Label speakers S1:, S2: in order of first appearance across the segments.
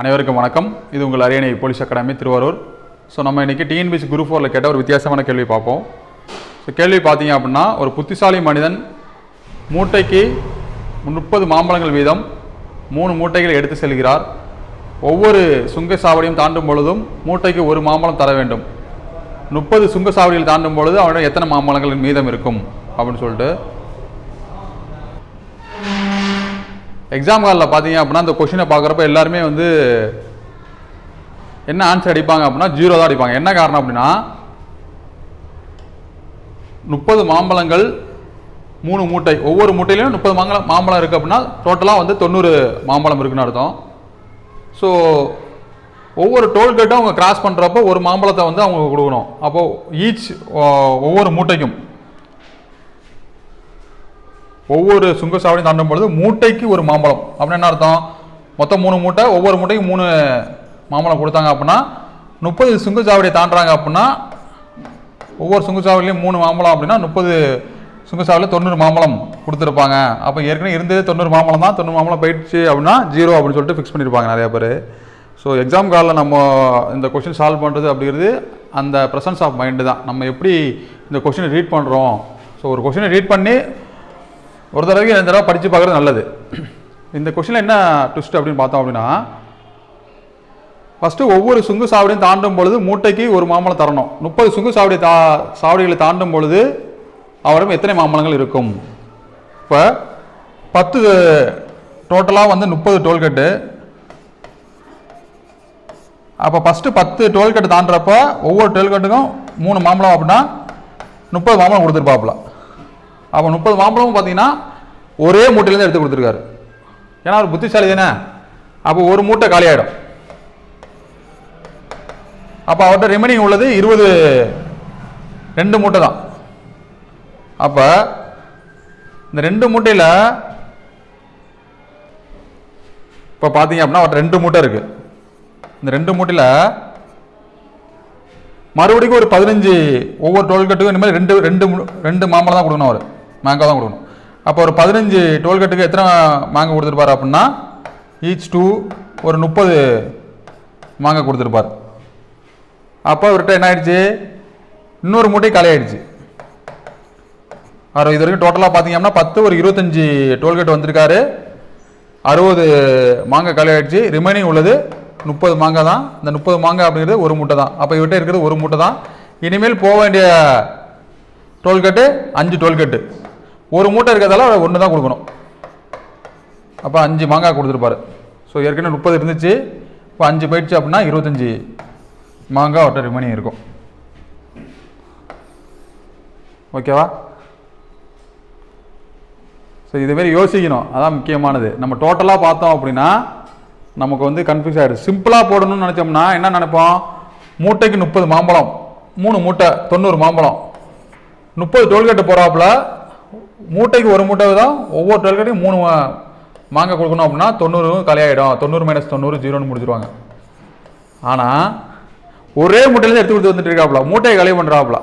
S1: அனைவருக்கும் வணக்கம். இது உங்கள் அரியணை போலீஸ் அகாடமி திருவாரூர். ஸோ நம்ம இன்றைக்கி டிஎன்பிசி குரூப் ஃபோரில் கேட்ட ஒரு வித்தியாசமான கேள்வி பார்ப்போம். ஸோ கேள்வி பார்த்தீங்க அப்படின்னா ஒரு புத்திசாலி மனிதன் மூட்டைக்கு முப்பது மாம்பழங்கள் வீதம் மூணு மூட்டைகள் எடுத்து செல்கிறார். ஒவ்வொரு சுங்கசாவடியும் தாண்டும் பொழுதும் மூட்டைக்கு ஒரு மாம்பழம் தர வேண்டும். முப்பது சுங்கசாவடிகள் தாண்டும் பொழுது அவனிடம் எத்தனை மாம்பழங்கள் மீதம் இருக்கும்? அப்படின்னு சொல்லிட்டு எக்ஸாம் காலில் பார்த்தீங்க அப்படின்னா அந்த கொஷினை பார்க்குறப்ப எல்லாருமே வந்து என்ன ஆன்சர் அடிப்பாங்க அப்படின்னா ஜீரோ தான் அடிப்பாங்க. என்ன காரணம் அப்படின்னா முப்பது மாம்பழங்கள் மூணு மூட்டை. ஒவ்வொரு மூட்டையிலையும் முப்பது மாம்பழம் மாம்பழம் இருக்குது அப்படின்னா டோட்டலாக வந்து தொண்ணூறு மாம்பழம் இருக்குன்னு அர்த்தம். ஸோ ஒவ்வொரு டோல்கேட்டும் அவங்க கிராஸ் பண்ணுறப்போ ஒரு மாம்பழத்தை வந்து அவங்க கொடுக்கணும். அப்போது ஈச் ஒவ்வொரு மூட்டைக்கும். ஒவ்வொரு சுங்கச்சாவடியும் தாண்டும் பொழுது மூட்டைக்கு ஒரு மாம்பழம். அப்படின்னு என்ன அர்த்தம்? மொத்தம் மூணு மூட்டை ஒவ்வொரு மூட்டைக்கு மூணு மாம்பழம் கொடுத்தாங்க அப்படின்னா முப்பது சுங்கச்சாவடியை தாண்டுறாங்க அப்படின்னா ஒவ்வொரு சுங்கசாவடிலையும் மூணு மாம்பழம் அப்படின்னா முப்பது சுங்கச்சாவடியில் தொண்ணூறு மாம்பழம் கொடுத்துருப்பாங்க. அப்போ ஏற்கனவே இருந்தது தொண்ணூறு மாம்பழம் தான். தொண்ணூறு மாம்பழம் போயிடுச்சு அப்படின்னா ஜீரோ அப்படின்னு சொல்லிட்டு ஃபிக்ஸ் பண்ணியிருப்பாங்க நிறைய பேர். ஸோ எக்ஸாம் காலில் நம்ம இந்த கொஷின் சால்வ் பண்ணுறது அப்படிங்கிறது அந்த ப்ரெசன்ஸ் ஆஃப் மைண்டு தான். நம்ம எப்படி இந்த கொஷினை ரீட் பண்ணுறோம் ஸோ ஒரு கொஷினை ரீட் பண்ணி ஒரு தடவைக்கு ரெண்டு தடவை படித்து பார்க்குறது நல்லது. இந்த கொஷினில் என்ன ட்விஸ்ட் அப்படின்னு பார்த்தோம் அப்படின்னா ஃபஸ்ட்டு ஒவ்வொரு சுங்கு சாவடியும் தாண்டும் பொழுது மூட்டைக்கு ஒரு மாம்பழம் தரணும். முப்பது சுங்கு சாவடி தா சாவடிகளை தாண்டும் பொழுது அவரிடம் எத்தனை மாம்பழங்கள் இருக்கும்? இப்போ பத்து டோட்டலாக வந்து முப்பது டோல்கேட்டு அப்போ ஃபஸ்ட்டு பத்து டோல்கேட்டு தாண்டுறப்ப ஒவ்வொரு டோல்கேட்டுக்கும் மூணு மாம்பழம் அப்படின்னா முப்பது மாம்பழம் கொடுத்துருப்பாப்புல. அப்போ முப்பது மாம்பழமும் பார்த்தீங்கன்னா ஒரே மூட்டையிலேருந்து எடுத்து கொடுத்துருக்காரு. ஏன்னா அவர் புத்திசாலி தானே அப்போ ஒரு மூட்டை காலியாயிடும். அப்போ அவர்கிட்ட ரிமைனிங் உள்ளது இருபது ரெண்டு மூட்டை தான் அப்போ இந்த ரெண்டு மூட்டையில் இப்போ பார்த்தீங்க அப்படின்னா அவர்கிட்ட ரெண்டு மூட்டை இருக்குது இந்த ரெண்டு மூட்டையில் மறுபடியும் ஒரு பதினஞ்சு ஒவ்வொரு டோல்கேட்டுக்கும் இனிமேல் ரெண்டு ரெண்டு ரெண்டு மாம்பழம் தான் கொடுக்கணும் அவர். மேங்கோ தான் கொடுக்கணும். அப்போ ஒரு பதினஞ்சு டோல்கேட்டுக்கு எத்தனை மாங்காய் கொடுத்துருப்பாரு அப்படின்னா ஈச் டூ ஒரு முப்பது மாங்காய் கொடுத்துருப்பார். அப்போ அவர்கிட்ட என்ன ஆயிடுச்சு? இன்னொரு மூட்டை காலி அவர் இது வரைக்கும் டோட்டலாக பார்த்தீங்க அப்படின்னா பத்து ஒரு இருபத்தஞ்சி டோல்கேட் வந்திருக்காரு. அறுபது மாங்காய் காலி ரிமைனிங் உள்ளது முப்பது மாங்காய் தான். இந்த முப்பது மாங்காய் அப்படிங்கிறது ஒரு மூட்டை தான். அப்போ இவர்கிட்ட இருக்கிறது ஒரு மூட்டை தான். இனிமேல் போக வேண்டிய டோல்கேட்டு அஞ்சு டோல்கேட்டு. ஒரு மூட்டை இருக்கிறதால ஒன்று தான் கொடுக்கணும். அப்போ அஞ்சு மாங்காய் கொடுத்துருப்பாரு. ஸோ ஏற்கனவே முப்பது இருந்துச்சு. இப்போ அஞ்சு போயிடுச்சு அப்படின்னா இருபத்தஞ்சி மாங்காய் அவர்கிட்ட ரிமைனிங் இருக்கும். ஓகேவா ஸோ இதுமாரி யோசிக்கணும். அதான் முக்கியமானது. நம்ம டோட்டலாக பார்த்தோம் அப்படின்னா நமக்கு வந்து கன்ஃபியூஸ் ஆகிடுது சிம்பிளாக போடணும்னு நினச்சோம்னா என்ன நினைப்போம்? மூட்டைக்கு முப்பது மாம்பழம். மூணு மூட்டை தொண்ணூறு மாம்பழம். முப்பது டோல்கேட்டு போகிறாப்புல மூட்டைக்கு ஒரு மூட்டை தான் ஒவ்வொரு டோல்கேட்டையும் மூணு மாங்காய் கொடுக்கணும் அப்படின்னா தொண்ணூறு கலையாயிடும். தொண்ணூறு மைனஸ் தொண்ணூறு ஜீரோன்னு முடிச்சிருவாங்க. ஆனால் ஒரே மூட்டையிலேருந்து எடுத்து கொடுத்து வந்துட்டு இருக்காப்புல. மூட்டையை காலி பண்ணுறாப்புல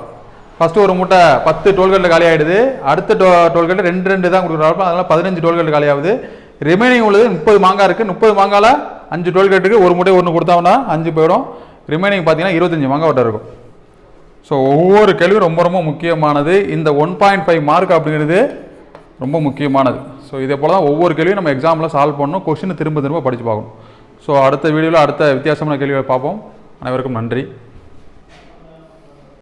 S1: ஃபஸ்ட்டு ஒரு மூட்டை பத்து டோல்கேட்டில் காலி ஆகிடுது அடுத்த டோ டோல்கேட்டு ரெண்டு ரெண்டு தான் கொடுக்குறாப்புல. அதனால் பதினஞ்சு டோல்கேட் காலி ஆகுது ரிமைனிங் உள்ளது முப்பது மாங்காய் இருக்குது முப்பது மாங்காயில் அஞ்சு டோல்கேட்டுக்கு ஒரு மூட்டை ஒன்று கொடுத்தாங்கன்னா அஞ்சு போயிடும். ரிமைனிங் பார்த்தீங்கன்னா இருபத்தஞ்சி மாங்காய் வட்டம் இருக்கும். ஸோ ஒவ்வொரு கேள்வியும் ரொம்ப ரொம்ப முக்கியமானது. இந்த ஒன் பாயிண்ட் ஃபைவ் மார்க் அப்படிங்கிறது ரொம்ப முக்கியமானது. ஸோ இதே போல் தான் ஒவ்வொரு கேள்வியும் நம்ம எக்ஸாமில் சால்வ் பண்ணணும். கொஷினை திரும்ப திரும்ப படித்து பார்க்கணும். ஸோ அடுத்த வீடியோவில் அடுத்த வித்தியாசமான கேள்விகளை பார்ப்போம். அனைவருக்கும் நன்றி.